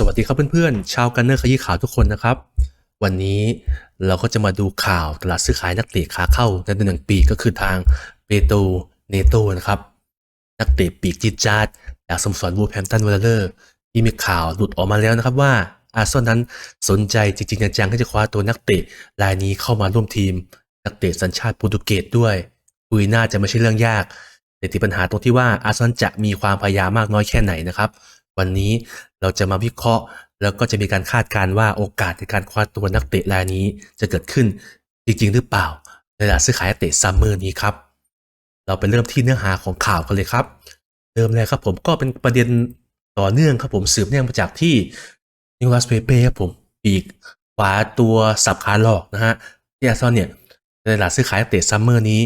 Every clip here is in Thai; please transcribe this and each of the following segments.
สวัสดีครับเพื่อนๆ ชาวกันเนอร์ขยี้ข่าวทุกคนนะครับ วันนี้เราก็จะมาดูข่าวตลาดซื้อขายนักเตะขาเข้าในเดือนหนึ่งปีก็คือทางเปโตเนโตนะครับ นักเตะปีกจิจาดจากสโมสรวูแฮมตันวอลเลอร์ที่มีข่าวหลุดออกมาแล้วนะครับว่าอาร์เซนอลนั้นสนใจจริงๆจังๆที่จะคว้าตัวนักเตะรายนี้เข้ามาร่วมทีม นักเตะสัญชาติโปรตุเกสด้วยคุยน่าจะไม่ใช่เรื่องยากแต่ติดปัญหาตรงที่ว่าอาร์เซนอลจะมีความพยายามมากน้อยแค่ไหนนะครับวันนี้ เราจะมาวิเคราะห์ แล้วก็จะมีการคาดการณ์ว่าโอกาสในการคว้าตัวนักเตะรายนี้จะเกิดขึ้นจริง ๆ หรือเปล่า ในตลาดซื้อขายนักเตะซัมเมอร์นี้ครับ เราไปเริ่มที่เนื้อหาของข่าวกันเลยครับ เริ่มแรกครับผมก็เป็นประเด็นต่อเนื่องครับผมสืบเนื่องมาจากที่นิวลาสเปเป้ครับผมปีกขวาตัวสับขาหลอกนะฮะที่อาร์เซนอลเนี่ยในตลาดซื้อขายนักเตะซัมเมอร์นี้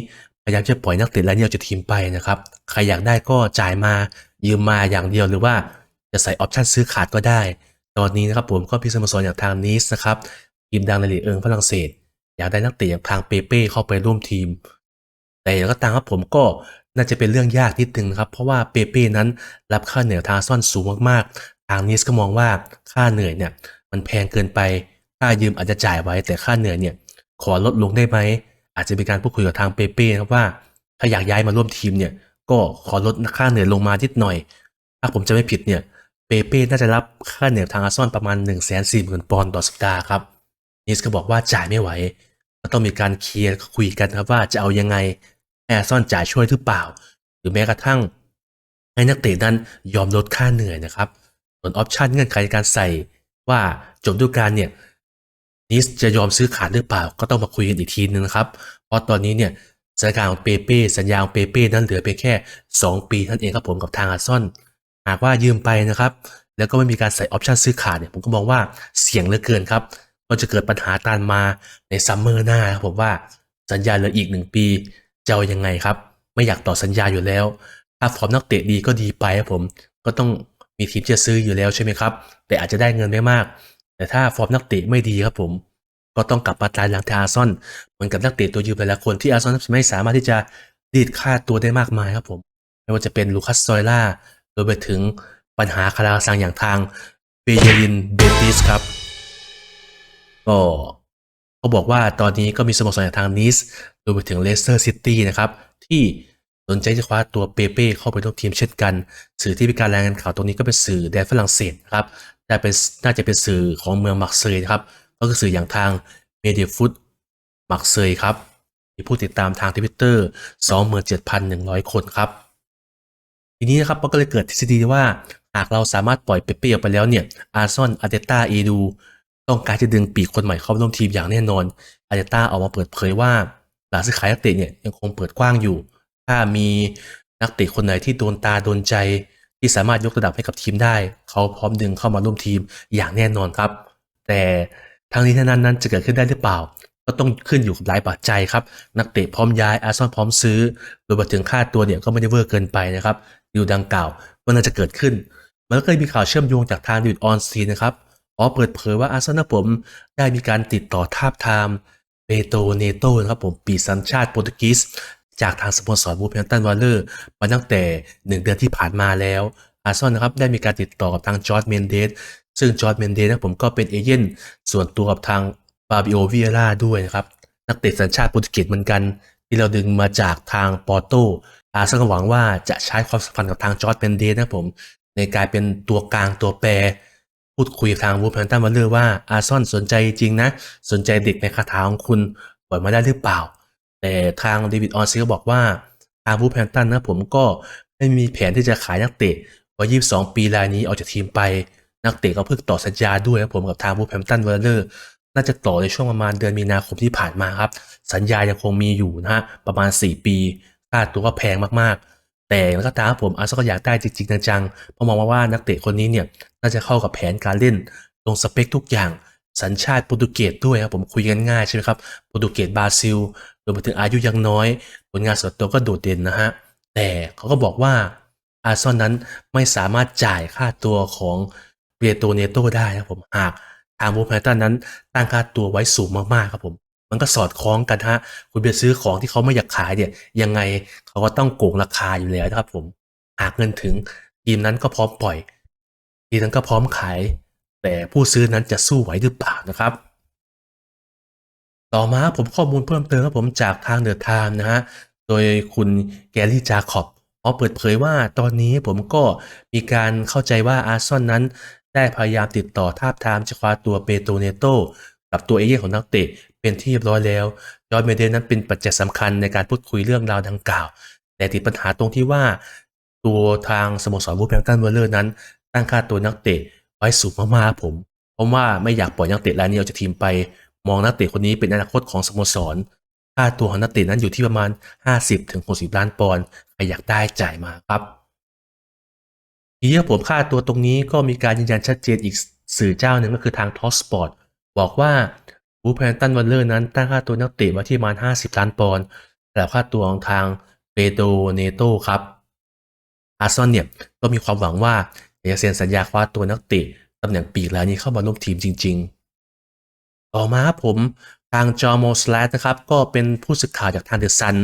พยายามจะปล่อยนักเตะรายนี้ออกจากทีมไปนะครับ ใครอยากได้ก็จ่ายมายืมมาอย่างเดียวหรือว่า จะใส่ออปชันซื้อขาดก็ได้ ตอนนี้นะครับผมก็พิสโมสรอย่างทางนิสนะครับทีมดังในลีกเอิงฝรั่งเศส อยากได้นักเตะอย่างทางเปเป้เข้าไปร่วมทีม แต่อย่างก็ตามครับผมก็น่าจะเป็นเรื่องยากนิดนึงนะครับ เพราะว่าเปเป้นั้นรับค่าเหนื่อยทางซ่อนสูงมากๆ ทางนิสก็มองว่าค่าเหนื่อยเนี่ยมันแพงเกินไปค่ายืมอาจจะจ่ายไว้แต่ค่าเหนื่อยเนี่ยขอลดลงได้ไหมอาจจะมีการพูดคุยกับทางเปเป้ครับว่า ถ้าอยากย้ายมาร่วมทีมเนี่ยก็ขอลดค่าเหนื่อยลงมานิดหน่อย ถ้าผมจะไม่ผิดเนี่ย เปเป้น่าจะรับค่าเหนื่อยทางอาร์ซอลประมาณ1นึ่งแสนสี่หมื่นปอนด์ต่อสัปดาห์ครับนิสก็บอกว่าจ่ายไม่ไหว ก็ต้องมีการเคลียร์คุยกันครับว่าจะเอายังไงให้อร์ซอลจ่ายช่วยหรือเปล่า หรือแม้กระทั่ง ให้นักเตะนั้นยอมลดค่าเหนื่อยนะครับ ส่วนออปชันเงื่อนไขในการใส่ว่าจบฤดูกาลเนี่ยนิสจะยอมซื้อขาดหรือเปล่า ก็ต้องมาคุยกันอีกทีนึงนะครับ เพราะตอนนี้เนี่ยสถานการณ์ของเปเป้สัญญาของเปเป้นั้นเหลือเพียงแค่ 2 ปีท่านั้นเองครับผมกับทางอาร์ซอล หากว่ายืมไปนะครับ แล้วก็ไม่มีการใส่ออปชันซื้อขาดเนี่ยผมก็มองว่าเสี่ยงเหลือเกินครับก็จะเกิดปัญหาตามมาในซัมเมอร์หน้าครับผมว่าสัญญาเหลืออีกหนึ่งปีจะเอายังไงครับ ไม่อยากต่อสัญญาอยู่แล้ว ถ้าฟอร์มนักเตะดีก็ดีไปครับผมก็ต้องมีทีมจะซื้ออยู่แล้วใช่ไหมครับ แต่อาจจะได้เงินไม่มาก แต่ถ้าฟอร์มนักเตะไม่ดีครับผม ก็ต้องกลับมาตายหลังทางอาร์ซอลเหมือนกับนักเตะตัวยืมแต่ละคนที่อาร์ซอลไม่สามารถที่จะดีดค่าตัวได้มากมายครับผมไม่ว่าจะเป็นลูคัสซอยล่า รวมไปถึงปัญหาคาราซังอย่างทางเบเยรินเบติสครับก็เขาบอกว่าตอนนี้ก็มีสโมสรอย่างทางนิสรวมไปถึงเลสเตอร์ซิตี้นะครับ ที่สนใจจะคว้าตัวเปเป้เข้าไปร่วมทีมเช่นกัน สื่อที่มีการรายงานข่าวตรงนี้ก็เป็นสื่อแดนฝรั่งเศสครับแต่เป็นน่าจะเป็นสื่อของเมืองมักเซยนะครับ ก็คือสื่ออย่างทางเมเดียฟุตมักเซยครับมีผู้ติดตามทางทวิตเตอร์ 27,100 คนครับ ทีนี้นะครับมันก็เลยเกิดทฤษฎีว่า หากเราสามารถปล่อยเปเป้ออกไปแล้วเนี่ยอาร์ซอนอาเตต้าเอดูต้องการจะดึงปีกคนใหม่เข้าร่วมทีมอย่างแน่นอนอาเตต้าออกมาเปิดเผยว่าตลาดซื้อขายนักเตะเนี่ยยังคงเปิดกว้างอยู่ ถ้ามีนักเตะคนไหนที่โดนตาโดนใจที่สามารถยกระดับให้กับทีมได้ เขาพร้อมดึงเข้ามาร่วมทีมอย่างแน่นอนครับ แต่ทั้งนี้ทั้งนั้นนั้นจะเกิดขึ้นได้หรือเปล่า ก็ต้องขึ้นอยู่กับหลายปัจจัยครับ นักเตะพร้อมย้ายอาร์ซอนพร้อมซื้อรวมไปถึงค่าตัวเนี่ยก็ไม่ได้เวอร์เกินไปนะครับดีลดังกล่าวว่าน่าจะเกิดขึ้น มันก็เคยมีข่าวเชื่อมโยงจากทางดิวออนซีนะครับอ๋อเปิดเผยว่าอาร์เซนอลผมได้มีการติดต่อทาบทามเปโตเนโตนะครับผมปีสัญชาติโปรตุเกสจากทางสโมสรบูเพนตันวอลเลอร์มาตั้งแต่ 1 เดือนที่ผ่านมาแล้วอาร์ซอลนะครับได้มีการติดต่อกับทางจอร์ดเมนเดสซึ่งจอร์ดเมนเดสนะผมก็เป็นเอเย่นส่วนตัวกับทาง บาบิโอวิเอล่าด้วยนะครับ นักเตะสัญชาติโปรตุเกสเหมือนกัน ที่เราดึงมาจากทางปอร์โตอาซนอลหวังว่าจะใช้ความสัมพันธ์กับทางจอร์ดเมนเดสนะผม ในการเป็นตัวกลางตัวแปร พูดคุยทางวูฟแพนตันวันเลอร์ว่าอาซอนสนใจจริงนะ สนใจเด็กในคาถาของคุณปล่อยมาได้หรือเปล่า แต่ทางเดวิดออนซีก็บอกว่าทางวูฟแพนตันนะผมก็ไม่มีแผนที่จะขายนักเตะวัย22 ปีรายนี้ออกจากทีมไปนักเตะก็เพิ่งต่อสัญญาด้วยครับผมกับทางวูฟแพนตันวันเลอร์ น่าจะต่อในช่วงประมาณเดือนมีนาคมที่ผ่านมาครับ สัญญายังคงมีอยู่นะฮะประมาณ 4 ปีค่าตัวก็แพงมากๆ แต่แล้วก็ตามผมอาร์เซนอลก็อยากได้จริงๆจังๆเพราะมองว่าว่านักเตะคนนี้เนี่ยน่าจะเข้ากับแผนการเล่นตรงสเปคทุกอย่างสัญชาติโปรตุเกสด้วยครับผมคุยกันง่ายใช่ไหมครับโปรตุเกสบราซิลรวมไปถึงอายุยังน้อย ผลงานส่วนตัวก็โดดเด่นนะฮะแต่เขาก็บอกว่าอาร์เซนอลนั้นไม่สามารถจ่ายค่าตัวของเปียโตเนโตได้นะผมหากางบูฟแพนตันนั้นตั้งค่าตัวไว้สูงมากๆครับผม มันก็สอดคล้องกันฮะ คุณไปซื้อของที่เขาไม่อยากขายเนี่ย ยังไงเขาก็ต้องโกงราคาอยู่แล้วนะครับผม หากเงินถึงทีมนั้นก็พร้อมปล่อย ทีมนั้นก็พร้อมขาย แต่ผู้ซื้อนั้นจะสู้ไหวหรือเปล่านะครับ ต่อมาผมข้อมูลเพิ่มเติมครับผมจากทางเดอะไทม์นะฮะ โดยคุณแกลลี่จาคอบเขาเปิดเผยว่าตอนนี้ผมก็มีการเข้าใจว่าอาร์ซอนนั้น ได้พยายามติดต่อทาบทามจะคว้าตัวเปโตเนโตกับตัวเอเย่นของนักเตะเป็นที่เรียบร้อยแล้วยอร์เมเดนนั้นเป็นปัจจัยสำคัญในการพูดคุยเรื่องราวดังกล่าว แต่ติดปัญหาตรงที่ว่า ตัวทางสโมสรบูแพมตันเวอร์เลอร์นั้น ตั้งค่าตัวนักเตะไว้สูงมากๆผม เพราะว่าไม่อยากปล่อยนักเตะรายนี้ออกจากทีมไป มองนักเตะคนนี้เป็นอนาคตของสโมสรค่าตัวของนักเตะนั้นอยู่ที่ประมาณ 50-60 ล้านปอนด์ใครอยากได้จ่ายมาครับ ทีนี้ผมค่าตัวตรงนี้ก็มีการยืนยันชัดเจนอีกสื่อเจ้าหนึ่งก็คือทางทอสปอร์ตบอกว่าบูแพนตันวันเลอร์นั้นตั้งค่าตัวนักเตะไว้ที่ประมาณ 50 ล้านปอนด์แต่ค่าตัวของทางเปโตเนโตครับอาร์ซอนเนี่ยก็มีความหวังว่าจะเซ็นสัญญาคว้าตัวนักเตะตำแหน่งปีกแล้วนี้เข้ามาร่วมทีมจริง ๆ ต่อมาครับผมทางจอโมสแลตนะครับ ก็เป็นผู้สื่อข่าวจากทางเดอะซัน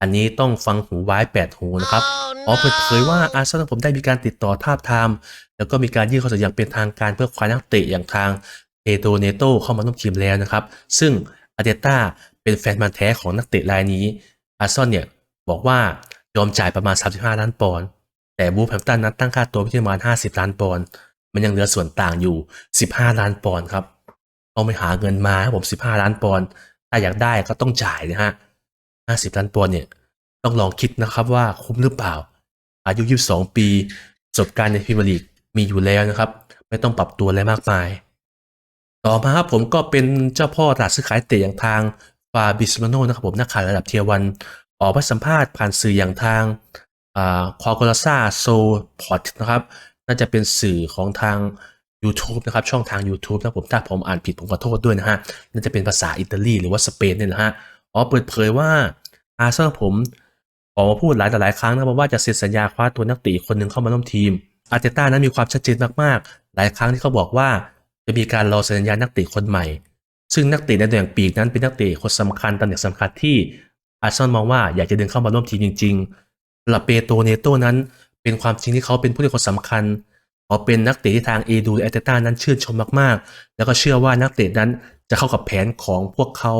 อันนี้ต้องฟังหูไว้แปดหูนะครับ อ๋อเปิดเผยว่าอาร์เซนอลผมได้มีการติดต่อทาบทาม แล้วก็มีการยื่นข้อเสนออย่างเป็นทางการเพื่อคว้านักเตะอย่างทางเอโตเนโตเข้ามาร่วมทีมแล้วนะครับ ซึ่งอาร์เตต้าเป็นแฟนมันธุ์แท้ของนักเตะรายนี้ อาร์เซนอลเนี่ยบอกว่ายอมจ่ายประมาณ 35 ล้านปอนด์ แต่บูฟแฮมป์ตันนั้นตั้งค่าตัวไว้ที่ประมาณ 50 ล้านปอนด์ มันยังเหลือส่วนต่างอยู่ 15 ล้านปอนด์ครับ ต้องไปหาเงินมาครับผม 15 ล้านปอนด์ ถ้าอยากได้ก็ต้องจ่ายนะฮะ 50 ล้านปอนด์เนี่ย ต้องลองคิดนะครับว่าคุ้มหรือเปล่า อายุ 22 ปีประสบการณ์ในพรีเมียร์ลีกมีอยู่แล้วนะครับ ไม่ต้องปรับตัวอะไรมากมาย ต่อมาครับผมก็เป็นเจ้าพ่อตลาดซื้อขายเตะอย่างทางฟาบิสมาโนนะครับผมนักข่าวระดับเทียวัน ออกมาสัมภาษณ์ผ่านสื่ออย่างทางคอร์กราซาโซพอตนะครับน่าจะเป็นสื่อของทาง YouTube นะครับ ช่องทาง YouTube นะผมถ้าผมอ่านผิดผมขอโทษด้วยนะฮะน่าจะเป็นภาษาอิตาลีหรือว่าสเปนเนี่ยนะฮะอ๋อเปิดเผยว่า อาร์เซนอลผมออกมาพูดหลายต่อหลายครั้งนะว่าจะเซ็นสัญญาคว้าตัวนักเตะคนหนึ่งเข้ามาร่วมทีม อาร์เตต้านั้นมีความชัดเจนมากๆ หลายครั้งที่เขาบอกว่าจะมีการรอสัญญานักเตะคนใหม่ ซึ่งนักเตะในตำแหน่งปีกนั้นเป็นนักเตะคนสำคัญตำแหน่งสำคัญที่อาร์เซนอลมองว่าอยากจะดึงเข้ามาร่วมทีมจริงๆสำหรับเปโตเนโตนั้น เป็นความจริงที่เขาเป็นผู้เล่นคนสำคัญเขาเป็นนักเตะที่ทางเอดูอาร์เตต้านั้นชื่นชมมากๆ แล้วก็เชื่อว่านักเตะนั้นจะเข้ากับแผนของพวกเขา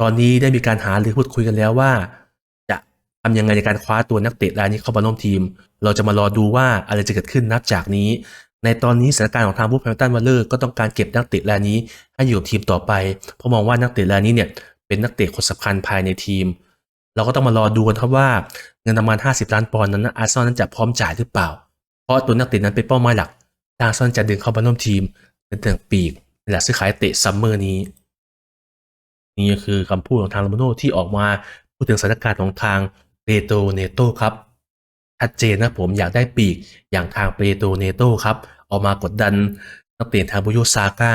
ตอนนี้ได้มีการหาหรือพูดคุยกันแล้วว่า จะทำยังไงในการคว้าตัวนักเตะรายนี้เข้ามาร่วมทีม เราจะมารอดูว่าอะไรจะเกิดขึ้นนับจากนี้ ในตอนนี้สถานการณ์ของทางผู้แพมตันวัลเลอร์ก็ต้องการเก็บนักเตะรายนี้ให้อยู่กับทีมต่อไป เพราะมองว่านักเตะรายนี้เนี่ยเป็นนักเตะคนสำคัญภายในทีม เราก็ต้องมารอดูกันครับว่าเงินประมาณ 50 ล้านปอนด์นั้นอาร์เซนอลนั้นจะพร้อมจ่ายหรือเปล่า เพราะตัวนักเตะนั้นเป็นเป้าหมายหลักอาร์เซนอลจะดึงเข้ามาร่วมทีมในตำแหน่งปีกในหลักซื้อขายเตะซัมเมอร์นี้ นี่ก็คือคำพูดของทางโรมาโน่ที่ออกมาพูดถึงสถานการณ์ของทางเปโตรเนโตครับชัดเจนนะผมอยากได้ปีกอย่างทางเปโตรเนโตครับออกมากดดันนักเตะทางบุโยซาก้า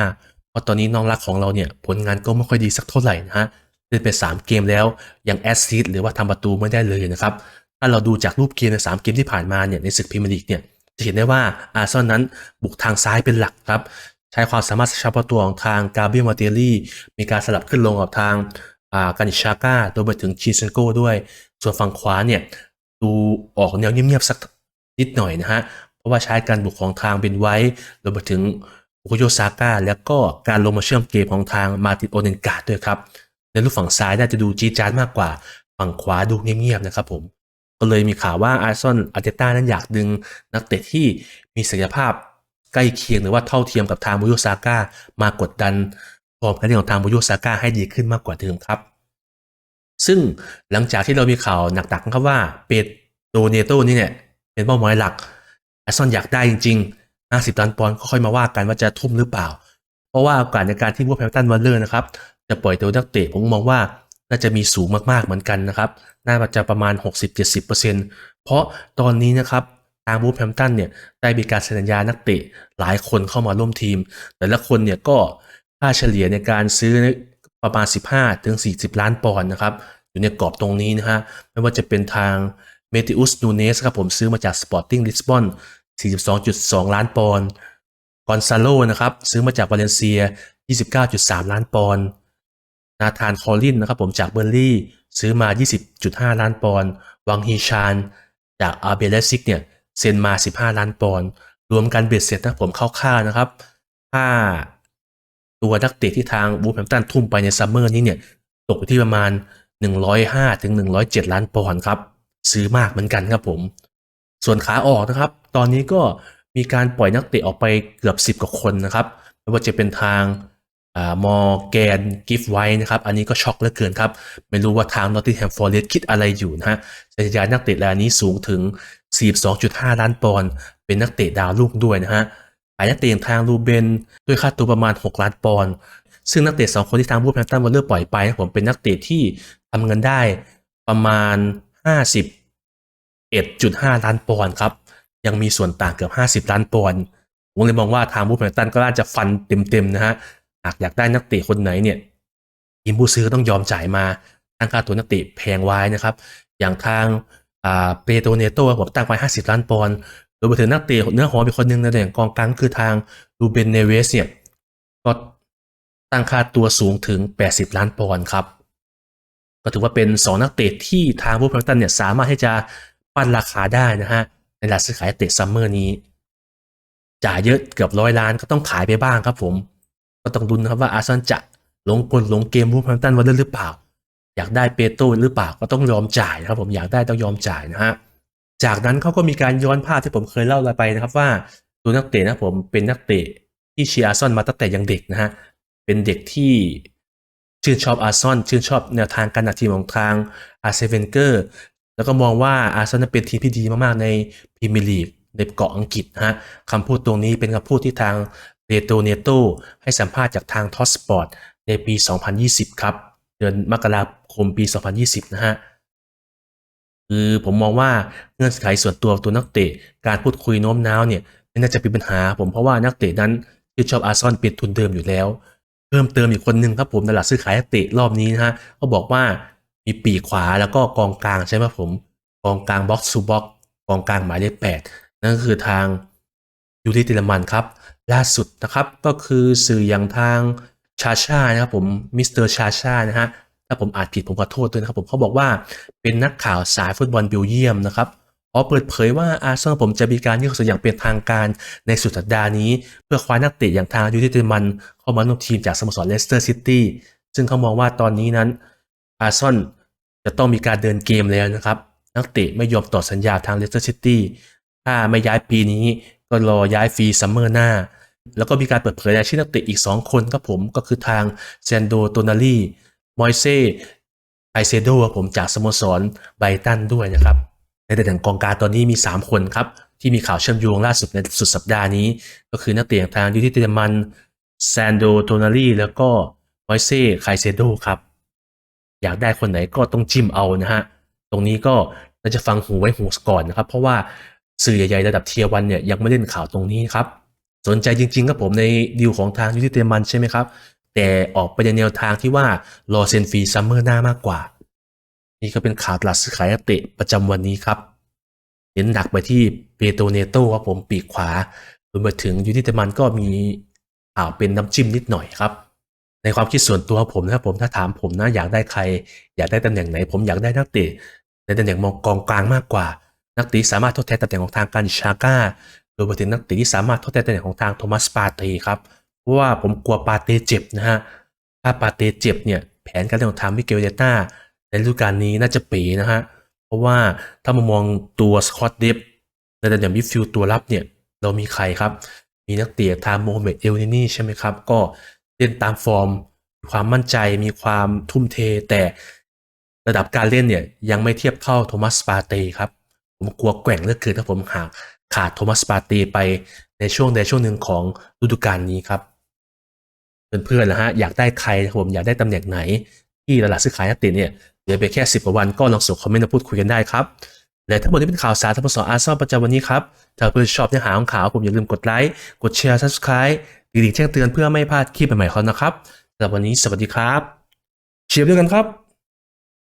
เพราะตอนนี้น้องรักของเราเนี่ยผลงานก็ไม่ค่อยดีสักเท่าไหร่นะฮะเล่นไป 3 เกมแล้วยังแอสซิสหรือว่าทำประตูไม่ได้เลยนะครับถ้าเราดูจากรูปเกมใน 3 เกมที่ผ่านมาเนี่ยในศึกพรีเมียร์ลีกเนี่ยจะเห็นได้ว่าอาร์เซนอลนั้นบุกทางซ้ายเป็นหลักครับ ใช้ความสามารถเฉพาะตัวของทางกาเบรียลมาเตลลี่มีการสลับขึ้นลงกับทางกานิชาก้าโดยไปถึงชิเซนโก้ด้วย ส่วนฝั่งขวาเนี่ยดูออกแนวเงียบๆสักนิดหน่อยนะฮะ เพราะว่าใช้การบุกของทางเบนไว้รวมไปถึงโอโยซาก้าแล้วก็การลงมาเชื่อมเกมของทางมาติโอเนนกาด้วยครับ ในรูปฝั่งซ้ายน่าจะดูจีดจานมากกว่า ฝั่งขวาดูเงียบๆนะครับผม ก็เลยมีข่าวว่าอาร์ซอนอาร์เตต้านั้นอยากดึงนักเตะที่มีศักยภาพ ใกล้เคียงหรือว่าเท่าเทียมกับทางบุโยซาก้ามากดดันฟอร์มการเล่นของทางบุโยซาก้าให้ดีขึ้นมากกว่าเดิมครับ ซึ่งหลังจากที่เรามีข่าวหนักๆนะครับว่าเปโตรเนโตนี่เนี่ยเป็นเป้าหมายหลักแอซอนอยากได้จริงๆ 50 ล้านปอนด์ก็ค่อยมาว่ากันว่าจะทุ่มหรือเปล่า เพราะว่าโอกาสในการที่พวกแพลตันวันเลอร์นะครับจะปล่อยตัวนักเตะผมมองว่าน่าจะมีสูงมากๆเหมือนกันนะครับ น่าจะประมาณ 60-70%เพราะตอนนี้นะครับ ทางบูฟแฮมตันเนี่ยได้มีการเซ็นสัญญานักเตะหลายคนเข้ามาร่วมทีม แต่ละคนเนี่ยก็ค่าเฉลี่ยในการซื้อประมาณ 15 ถึง 40 ล้านปอนด์นะครับ อยู่ในกรอบตรงนี้นะฮะไม่ว่าจะเป็นทางเมติอุสนูเนสครับผมซื้อมาจากสปอร์ติ้งลิสบอน42.2 ล้านปอนด์กอนซาโลนะครับซื้อมาจากวาเลนเซีย 29.3 ล้านปอนด์นาธานคอลินนะครับผมจากเบอร์ลี่ซื้อมา 20.5 ล้านปอนด์วังฮีชาน จากอาเบเลซิกเนี่ย เซ็นมา 15 ล้านปอนด์รวมกันเบ็ดเสร็จนะผมคร่าวๆนะครับถ้าตัวนักเตะที่ทางบูฟแฮมตันทุ่มไปในซัมเมอร์นี้เนี่ย ตกที่ประมาณ 105ถึง107 ล้านปอนด์ครับ ซื้อมากเหมือนกันครับผม ส่วนขาออกนะครับ ตอนนี้ก็มีการปล่อยนักเตะออกไปเกือบ 10 กว่าคนนะครับไม่ว่าจะเป็นทาง มอร์แกนกิฟไว้นะครับ อันนี้ก็ช็อกเหลือเกินครับ ไม่รู้ว่าทางนอตติแฮมฟอร์เรสคิดอะไรอยู่นะฮะสัญญานักเตะรายนี้สูงถึง 42.5 ล้านปอนด์เป็นนักเตะดาวรุ่งด้วยนะฮะขายนักเตะอย่างทางรูเบนด้วยค่าตัวประมาณ 6 ล้านปอนด์ซึ่งนักเตะ2คนที่ทางบูฟแฮมตันวอลเลอร์ปล่อยไปนะผมเป็นนักเตะที่ทำเงินได้ประมาณ 51.5 ล้านปอนด์ครับ ยังมีส่วนต่างเกือบ 50 ล้านปอนด์ผมเลยมองว่าทางบูฟแฮมตันก็น่าจะฟันเต็มๆนะฮะ หากอยากได้นักเตะคนไหนเนี่ยทีมผู้ซื้อต้องยอมจ่ายมาตั้งค่าตัวนักเตะแพงไว้นะครับ อย่างทางเปโตเนโตผมตั้งไว้ 50 ล้านปอนด์รวมไปถึงนักเตะเนื้อหอมอีกคนหนึ่งในตำแหน่งกองกลางคือทางรูเบนเนเวสเนี่ยก็ตั้งค่าตัวสูงถึง 80 ล้านปอนด์ครับก็ถือว่าเป็น 2 นักเตะที่ทางบูฟแฮมป์ตันเนี่ยสามารถที่จะปั้นราคาได้นะฮะในตลาดซื้อขายเตะซัมเมอร์นี้จ่ายเยอะเกือบร้อยล้านก็ต้องขายไปบ้างครับผม ก็ต้องดุนะครับว่าอาร์เซนอลจะหลงกลหลงเกมบูฟแฮมตันวันหรือเปล่า อยากได้เปโตรหรือเปล่าก็ต้องยอมจ่ายนะครับผมอยากได้ต้องยอมจ่ายนะฮะจากนั้นเขาก็มีการย้อนภาพที่ผมเคยเล่าไปนะครับว่าตัวนักเตะนะผมเป็นนักเตะที่เชียร์อาร์ซอลมาตั้งแต่ยังเด็กนะฮะเป็นเด็กที่ชื่นชอบอาร์ซอลชื่นชอบแนวทางการดักทีมของทางอาร์เซเวนเกอร์แล้วก็มองว่าอาร์เซนอลเป็นทีมที่ดีมากๆในพรีเมียร์ลีกในเกาะอังกฤษนะฮะคำพูดตรงนี้เป็นคำพูดที่ทาง โตเนโตให้สัมภาษณ์จากทางทอสสปอร์ตในปี 2020 ครับ เดือนมกราคมปี 2020 นะฮะคือผมมองว่าเงื่อนไขส่วนตัวตัวนักเตะการพูดคุยโน้มน้าวเนี่ยไม่น่าจะเป็นปัญหา ผมเพราะว่านักเตะนั้นชื่นชอบอาร์ซอนเป็นทุนเดิมอยู่แล้ว เพิ่มเติมอีกคนหนึ่งครับผมตลาดซื้อขายนักเตะรอบนี้นะฮะเขาบอกว่ามีปีขวาแล้วก็กองกลางใช่ไหมผมกองกลางบ็อกซ์ซูบ็อกกองกลางหมายเลขแปดนั่นก็คือทางยูริติลมันครับ ล่าสุดนะครับก็คือสื่ออย่างทางชาชานะครับผมมิสเตอร์ชาชานะฮะถ้าผมอ่านผิดผมขอโทษด้วยนะครับผมเขาบอกว่าเป็นนักข่าวสายฟุตบอลเบลเยียมนะครับขอเปิดเผยว่าอาร์เซนอลผมจะมีการยื่นข้อเสนออย่างเป็นทางการในสุดสัปดาห์นี้ เพื่อคว้านักเตะอย่างทางยูไนเต็ดมันเข้ามาร่วมทีมจากสโมสรเลสเตอร์ซิตี้ซึ่งเขามองว่าตอนนี้นั้นอาร์เซนอลจะต้องมีการเดินเกมแล้วนะครับ นักเตะไม่ยอมต่อสัญญาทางเลสเตอร์ซิตี้ถ้าไม่ย้ายปีนี้ ก็รอย้ายฟรีซัมเมอร์หน้า แล้วก็มีการเปิดเผยรายชื่อนักเตะอีก 2 คนครับผมก็คือทางเซนโดโตนาลีมอยเซ่ไอเซโดครับผมจากสโมสรไบตันด้วยนะครับ ในตำแหน่งกองกลางตอนนี้มี 3 คนครับ ที่มีข่าวเชื่อมโยงล่าสุดในสุดสัปดาห์นี้ ก็คือนักเตะทางยูทิเตมันแซนโดโตนาลีแล้วก็มอยเซ่ไคเซโดครับ อยากได้คนไหนก็ต้องจิ้มเอานะฮะ ตรงนี้ก็เราจะฟังหูไว้หูก่อนนะครับ เพราะว่า สื่อใหญ่ๆระดับเทียวันเนี่ยยังไม่เล่นข่าวตรงนี้ครับ สนใจจริงๆครับผมในดีลของทางยูทิเตมันใช่ไหมครับ แต่ออกไปในแนวทางที่ว่ารอเซนฟรีซัมเมอร์หน้ามากกว่า นี่ก็เป็นข่าวตลาดซื้อขายนักเตะประจำวันนี้ครับเน้นหนักไปที่เปโตเนโตครับผมปีกขวารวมไปถึงยูทิเตมันก็มีข่าวเป็นน้ำจิ้มนิดหน่อยครับในความคิดส่วนตัวผมนะครับผมถ้าถามผมนะอยากได้ใคร อยากได้ตำแหน่งไหน ผมอยากได้นักเตะในตำแหน่งมองกองกลางมากกว่า นักเตะสามารถทดแทนตำแหน่งของทางการชาก้ารวมไปถึงนักเตะที่สามารถทดแทนตำแหน่งของทางโทมัสปาเต้ครับ เพราะว่าผมกลัวปาเต้เจ็บนะฮะ ถ้าปาเต้เจ็บเนี่ยแผนการเล่นของทางมิเกลเดต้าในฤดูกาลนี้น่าจะเป๋นะฮะ เพราะว่าถ้ามามองตัวสกอตเดฟในตำแหน่งมิดฟิลด์ตัวรับเนี่ยเรามีใครครับ มีนักเตะทางโมฮัมเหม็ดเอลนินี่ใช่ไหมครับ ก็เล่นตามฟอร์ม มีความมั่นใจ มีความทุ่มเท แต่ระดับการเล่นเนี่ยยังไม่เทียบเท่าโทมัสปาเต้ครับ ผมกลัวแกว่งเลือเกินถ้าผมหากขาดโทมัสปาต้ไปในช่วงใดช่วงหนึ่งของฤดูกาลนี้ครับ เพื่อนๆนะฮะอยากได้ใครผมอยากได้ตำแหน่งไหน ที่ตลาดซื้อขายนักเตะเนี่ยเหลือไปแค่ 10กว่าวันก็ลองส่งคอมเมนต์มาพูดคุยกันได้ครับและทั้งหมดนี้เป็นข่าวสารทั้งหมดสองอาร์ซนอลประจำวันนี้ครับ ถ้าเพื่อนชอบเนื้อหาของข่าวผมอย่าลืมกดไลค์ กดแชร์ subscribe ดีๆแจ้งเตือนเพื่อไม่พลาดคลิปใหม่ๆเขานะครับสำหรับวันนี้สวัสดีครับ เชียร์ด้วยกันครับ